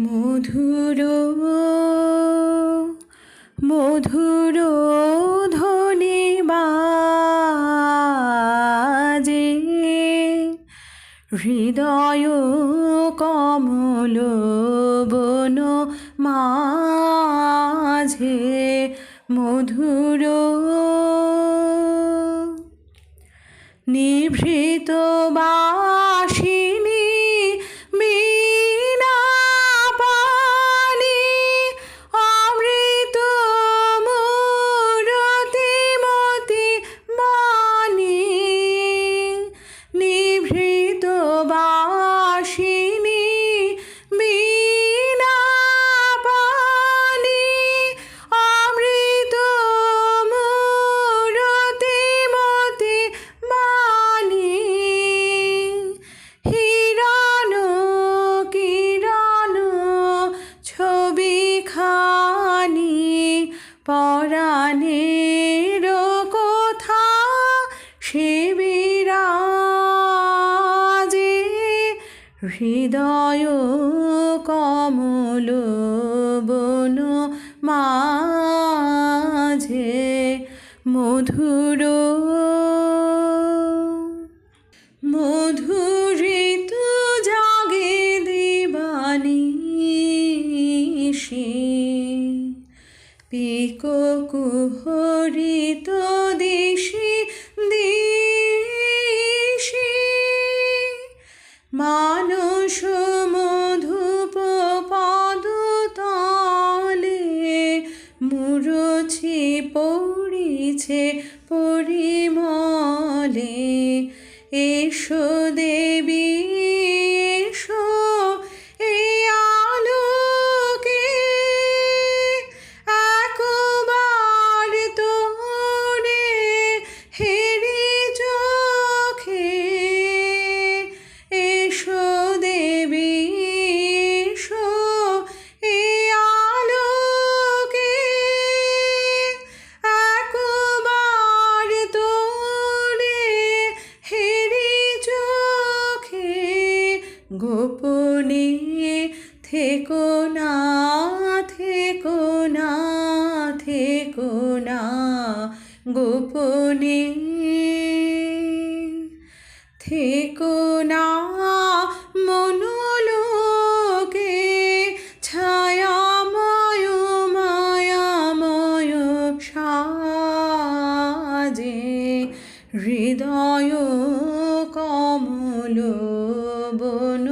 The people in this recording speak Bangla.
মধুর মধুর ধ্বনি বাজে। হৃদয় কমল বন মাঝে মধুর নিভৃত বাসিনী পরাণের কোথা শিবিরাজে বিরাজে হৃদয় কমল বন মাঝে মধুর পিকো কুহরিত দিশি দিশি। মানস মধুপ পদ তলে মুরছি পড়িছে পরিমলে। এসো দেবী থেকো না থেকো না থেকো না গোপনে। থেকো না মনোলোকে, ছায়াময়, মায়াময় সাজে, হৃদয় কমল বন